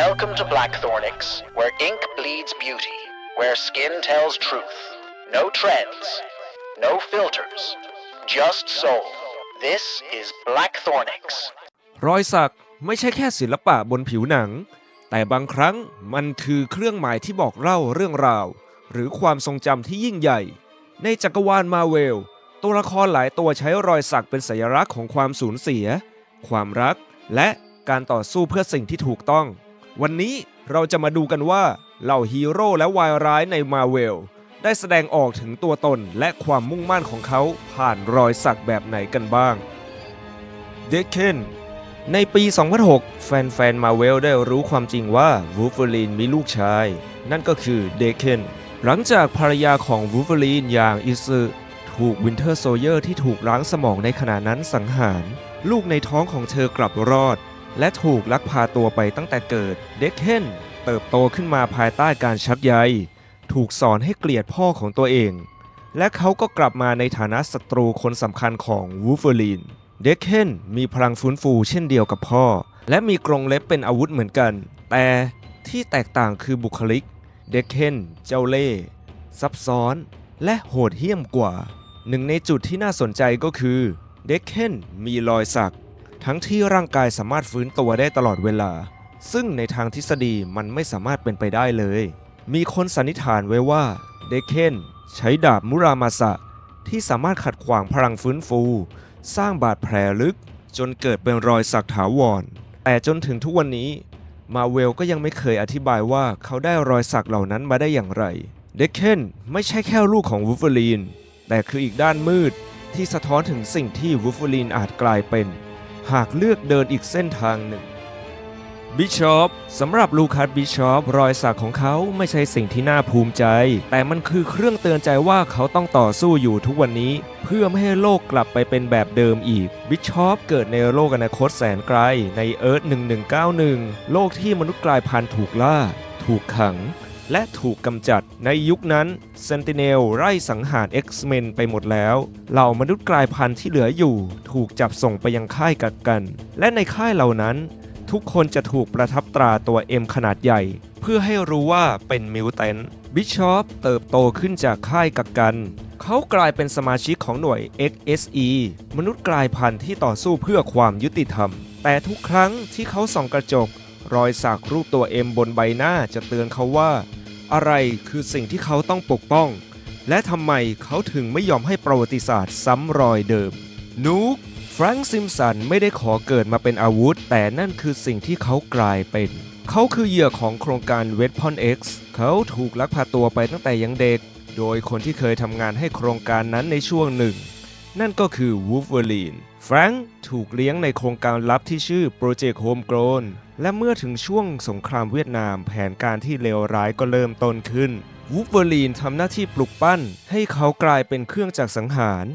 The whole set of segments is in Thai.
Welcome to Blackthornix, where ink bleeds beauty, where skin tells truth. No trends, no filters, just soul. This is Blackthornix. รอยสักไม่ใช่แค่ศิลปะบนผิวหนัง แต่บางครั้งมันคือเครื่องหมายที่บอกเล่าเรื่องราว หรือความทรงจำที่ยิ่งใหญ่ ในจักรวาลมาเวล ตัวละครหลายตัวใช้รอยสักเป็นสัญลักษณ์ของความสูญเสีย ความรัก และการต่อสู้เพื่อสิ่งที่ถูกต้อง วันนี้เราจะมาดูกันว่าเหล่าฮีโร่และวายร้ายในมาเวลได้แสดงออกถึงตัวตนและความมุ่งมั่นของเขาผ่านรอยสักแบบไหนกันบ้างเดคเคนในปี 2006 แฟนๆมาเวลได้รู้ความจริงว่าวูฟเวอรีนมีลูกชาย นั่นก็คือเดคเคนหลังจากภรรยาของวูฟเวอรีนอย่างอิซึถูกวินเทอร์โซเยอร์ที่ถูกล้างสมองในขณะนั้นสังหาร ลูกในท้องของเธอกลับรอด และถูกลักพาตัวไปตั้งแต่เกิด เดคเคนเติบโตขึ้นมาภายใต้การชักใย ถูกสอนให้เกลียดพ่อของตัวเอง และเขาก็กลับมาในฐานะศัตรูคนสำคัญของวูฟเวอรีน เดคเคนมีพลังฟื้นฟูเช่นเดียวกับพ่อ และมีกรงเล็บเป็นอาวุธเหมือนกัน แต่ที่แตกต่างคือบุคลิก เดคเคนเจ้าเล่ห์ซับซ้อน และโหดเหี้ยมกว่า หนึ่งในจุดที่น่าสนใจก็คือ เดคเคนมีรอยสัก ทั้งที่ร่างกายสามารถฟื้นตัวได้ตลอดเวลา ซึ่งในทางทฤษฎีมันไม่สามารถเป็นไปได้เลย มีคนสันนิษฐานไว้ว่าเดคเคนใช้ดาบมุรามาสะที่สามารถขัดขวางพลังฟื้นฟู สร้างบาดแผลลึก จนเกิดเป็นรอยสักถาวร แต่จนถึงทุกวันนี้ มาเวลก็ยังไม่เคยอธิบายว่าเขาได้รอยสักเหล่านั้นมาได้อย่างไร เดคเคนไม่ใช่แค่ลูกของวูฟเฟอรีน แต่คืออีกด้านมืดที่สะท้อนถึงสิ่งที่วูฟเฟอรีนอาจกลายเป็น หากเลือกเดินอีกเส้นทางหนึ่งบิชอปสำหรับลูคัสบิชอปรอยสักของเขาไม่ใช่สิ่งที่น่าภูมิใจ แต่มันคือเครื่องเตือนใจว่าเขาต้องต่อสู้อยู่ทุกวันนี้ เพื่อไม่ให้โลกกลับไปเป็นแบบเดิมอีก บิชอปเกิดในโลกอนาคตแสนไกล ในเอิร์ธ1191 โลกที่มนุษย์กลายพันธุ์ถูกล่า ถูกขัง และถูกกำจัดในยุคนั้นเซนติเนลไล่สังหาร X-Men ไปหมดแล้ว เหล่ามนุษย์กลายพันธุ์ที่เหลืออยู่ ถูกจับส่งไปยังค่ายกักกัน และในค่ายเหล่านั้น ทุกคนจะถูกประทับตราตัว M ขนาดใหญ่ เพื่อให้รู้ว่าเป็นมิวแตนบิชอปเติบโตขึ้นจากค่ายกักกันเขากลายเป็นสมาชิกของหน่วย XSE มนุษย์กลายพันธุ์ที่ต่อสู้เพื่อความยุติธรรม แต่ทุกครั้งที่เขาส่องกระจก รอยสักรูปตัว M บนใบหน้าจะเตือนเขาว่า อะไรคือสิ่งที่เขาต้องปกป้อง และทำไมเขาถึงไม่ยอมให้ประวัติศาสตร์ซ้ำรอยเดิม นูกแฟรงค์ซิมสันไม่ได้ขอเกิดมาเป็นอาวุธ แต่นั่นคือสิ่งที่เขากลายเป็น เขาคือเหยื่อของโครงการ w e p o n X เขาถูกลักพาตัวไปตั้งแต่ยังเด็ก โดยคนที่เคยทำงานให้โครงการนั้นในช่วงหนึ่ง นั่นก็คือวูฟเวอร์ลีนแฟรงค์ถูกเลี้ยงในโครงการลับที่ชื่อ Project Homegrown และเมื่อถึงช่วงสงครามเวียดนามแผนการที่เลวร้ายก็เริ่มต้นขึ้นวูฟเวอร์ลีนทำหน้าที่ปลุกปั้น ให้เขากลายเป็นเครื่องจักรสังหาร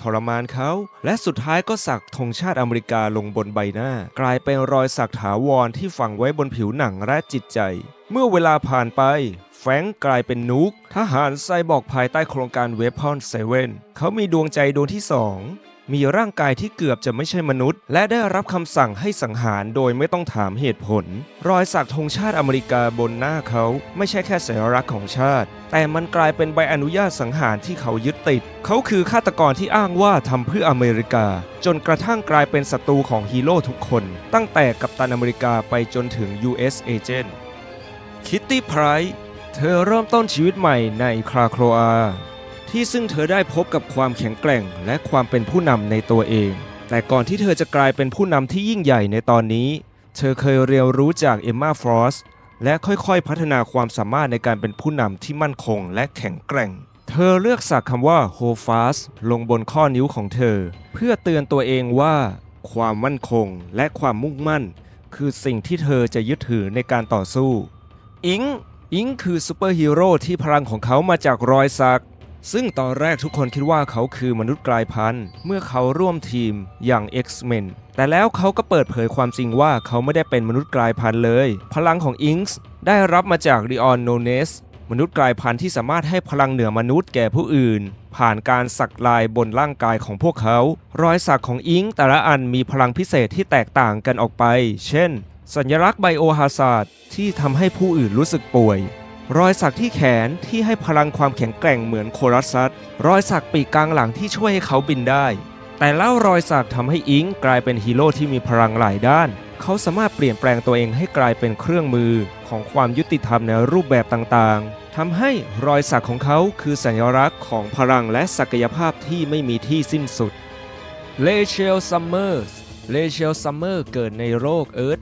ทรมานเขา และสุดท้ายก็สักธงชาติอเมริกาลงบนใบหน้า กลายเป็นรอยสักถาวรที่ฝังไว้บนผิวหนังและจิตใจ เมื่อเวลาผ่านไป ฟรงก์กลายเป็นนุกทหารไซบอร์กภายใต้โครงการเวพอนเซเว่นเขามีดวงใจดวงที่สองมีร่างกายที่เกือบจะไม่ใช่มนุษย์ และได้รับคำสั่งให้สังหารโดยไม่ต้องถามเหตุผล รอยสักธงชาติอเมริกาบนหน้าเขาไม่ใช่แค่สัญลักษณ์ของชาติ แต่มันกลายเป็นใบอนุญาตสังหารที่เขายึดติด เขาคือฆาตกรที่อ้างว่าทำเพื่ออเมริกา จนกระทั่งกลายเป็นศัตรูของฮีโร่ทุกคน ตั้งแต่กัปตันอเมริกาไปจนถึง US Agent คิตตี้ไพร์ เธอเริ่มต้นชีวิตใหม่ในคราโครอา ที่ซึ่งเธอได้พบกับความแข็งแกร่ง และความเป็นผู้นำในตัวเอง แต่ก่อนที่เธอจะกลายเป็นผู้นำที่ยิ่งใหญ่ในตอนนี้ เธอเคยเรียนรู้จากเอมมาฟรอสและค่อยๆ พัฒนาความสามารถในการเป็นผู้นำที่มั่นคงและแข็งแกร่ง เธอเลือกสักคำว่า h o f a s ลงบนข้อนิ้วของเธอ เพื่อเตือนตัวเองว่า ความมั่นคงและความมุ่งมั่น คือสิ่งที่เธอจะยึดถือในการต่อสู้ อิง อิงคือซูเปอร์ฮีโร่ที่พลังของเขามาจากรอยสัก ซึ่งตอนแรกทุกคนคิดว่าเขาคือมนุษย์กลายพันธุ์ เมื่อเขาร่วมทีมอย่าง X-Men แต่แล้วเขาก็เปิดเผยความจริงว่าเขาไม่ได้เป็นมนุษย์กลายพันธุ์เลย พลังของอิงส์ได้รับมาจาก r ิออนโนเนสมนุษย์กลายพันธุ์ที่สามารถให้พลังเหนือมนุษย์แก่ผู้อื่น ผ่านการสักลายบนร่างกายของพวกเขา รอยสักของอิงแต่ละอันมีพลังพิเศษที่แตกต่างกันออกไป เช่น สัญลักษณ์ไบโอฮาซาร์ดที่ทำให้ผู้อื่นรู้สึกป่วย รอยสักที่แขนที่ให้พลังความแข็งแกร่งเหมือนโครัสซัสรอยสักปีกกลางหลังที่ช่วยให้เขาบินได้ แต่เล่ารอยสักทำให้อิงกลายเป็นฮีโร่ที่มีพลังหลายด้าน เขาสามารถเปลี่ยนแปลงตัวเองให้กลายเป็นเครื่องมือของความยุติธรรมในรูปแบบต่างๆทำให้รอยสักของเขาคือสัญลักษณ์ของพลังและศักยภาพที่ไม่มีที่สิ้นสุดเลเชลซัมเมอร์ส เลเชลซัมเมอร์เกิดในโลกเอิร์ธ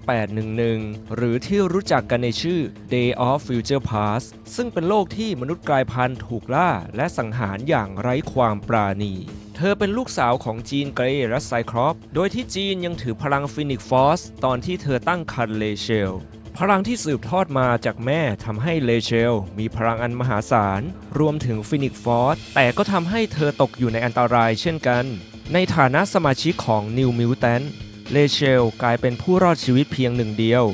811 หรือที่รู้จักกันในชื่อ Day of Future Past ซึ่งเป็นโลกที่มนุษย์กลายพันธุ์ถูกล่าและสังหารอย่างไร้ความปราณี เธอเป็นลูกสาวของจีนเกรย์และไซครอป โดยที่จีนยังถือพลังฟินิกฟอสตอนที่เธอตั้งครรภ์เลเชลพลังที่สืบทอดมาจากแม่ทำให้เลเชล มีพลังอันมหาศาล รวมถึงฟินิกฟอสแต่ก็ทำให้เธอตกอยู่ในอันตรายเช่นกัน ในฐานะสมาชิกของ New Mutant เลเชลกลายเป็นผู้รอดชีวิตเพียงหนึ่งเดียว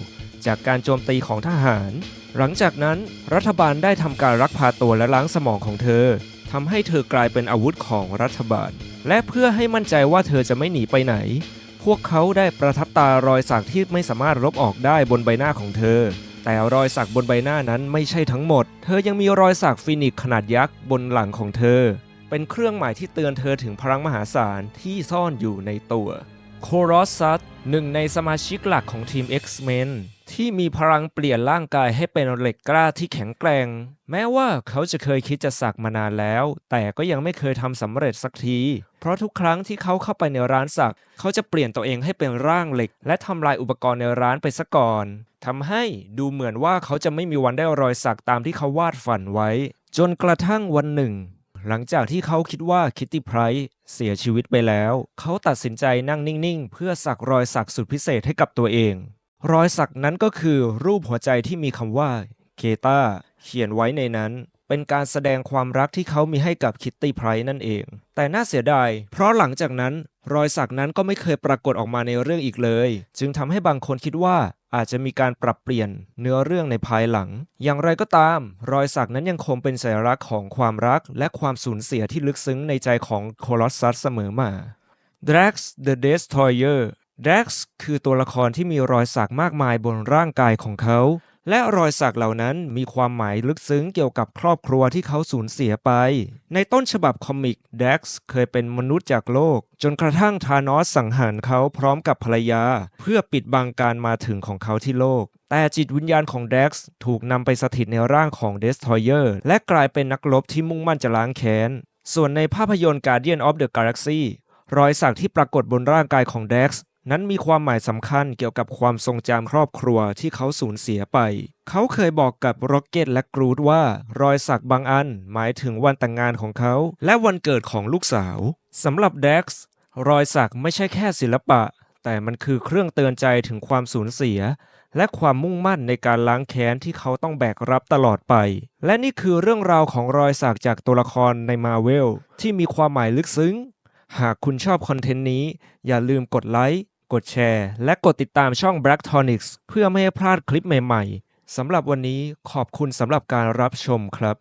จากการโจมตีของทหาร หลังจากนั้นรัฐบาลได้ทำการลักพาตัวและล้างสมองของเธอทำให้เธอกลายเป็นอาวุธของรัฐบาล และเพื่อให้มั่นใจว่าเธอจะไม่หนีไปไหน พวกเขาได้ประทับตารอยสักที่ไม่สามารถลบออกได้บนใบหน้าของเธอ แต่รอยสักบนใบหน้านั้นไม่ใช่ทั้งหมด เธอยังมีรอยสักฟินิกขนาดยักษ์บนหลังของเธอ เป็นเครื่องหมายที่เตือนเธอถึงพลังมหาศาลที่ซ่อนอยู่ในตัวโครอสซัสหนึ่งในสมาชิกหลักของทีม X-Men ที่มีพลังเปลี่ยนร่างกายให้เป็นเหล็กกล้าที่แข็งแกร่ง แม้ว่าเขาจะเคยคิดจะสักมานานแล้ว แต่ก็ยังไม่เคยทำสำเร็จสักที เพราะทุกครั้งที่เขาเข้าไปในร้านสัก เขาจะเปลี่ยนตัวเองให้เป็นร่างเหล็ก และทำลายอุปกรณ์ในร้านไปซะก่อนทำให้ดูเหมือนว่าเขาจะไม่มีวันได้รอยสักตามที่เขาวาดฝันไว้ จนกระทั่งวันหนึ่ง หลังจากที่เขาคิดว่าคิตตี้ไพรส์เสียชีวิตไปแล้ว เขาตัดสินใจนั่งนิ่ง ๆ เพื่อสักรอยสักสุดพิเศษให้กับตัวเอง รอยสักนั้นก็คือรูปหัวใจที่มีคำว่าเคตาเขียนไว้ในนั้น เป็นการแสดงความรักที่เขามีให้กับคิตตี้ไพรส์นั่นเอง แต่น่าเสียดาย เพราะหลังจากนั้น รอยสักนั้นก็ไม่เคยปรากฏออกมาในเรื่องอีกเลย จึงทำให้บางคนคิดว่าอาจจะมีการปรับเปลี่ยนเนื้อเรื่องในภายหลัง อย่างไรก็ตาม รอยสักนั้นยังคงเป็นสัญลักษณ์ของความรัก และความสูญเสียที่ลึกซึ้งในใจของโคลอสซัสเสมอมา Drax the Destroyer Drax คือตัวละครที่มีรอยสักมากมายบนร่างกายของเขา และรอยสักเหล่านั้นมีความหมายลึกซึ้งเกี่ยวกับครอบครัวที่เขาสูญเสียไป ในต้นฉบับคอมิก Drax เคยเป็นมนุษย์จากโลก จนกระทั่งธานอสสังหารเขาพร้อมกับภรรยา เพื่อปิดบังการมาถึงของเขาที่โลก แต่จิตวิญญาณของ Drax ถูกนำไปสถิตในร่างของ Destroyer และกลายเป็นนักรบที่มุ่งมั่นจะล้างแค้น ส่วนในภาพยนตร์ Guardian of the Galaxy รอยสักที่ปรากฏบนร่างกายของ Drax นั้นมีความหมายสำคัญเกี่ยวกับความทรงจำครอบครัวที่เขาสูญเสียไป เขาเคยบอกกับโรเกตและกรูดว่า รอยสักบางอันหมายถึงวันแต่งงานของเขา และวันเกิดของลูกสาวสำหรับ Dex รอยสักไม่ใช่แค่ศิลปะ แต่มันคือเครื่องเตือนใจถึงความสูญเสีย และความมุ่งมั่นในการล้างแค้นที่เขาต้องแบกรับตลอดไป และนี่คือเรื่องราวของรอยสักจากตัวละครในมาเวลที่มีความหมายลึกซึ้ง หากคุณชอบคอนเทนต์นี้ อย่าลืมกดไลค์ กดแชร์ และกดติดตามช่อง Black Tonics เพื่อไม่ให้พลาดคลิปใหม่ๆสำหรับวันนี้ขอบคุณสำหรับการรับชมครับ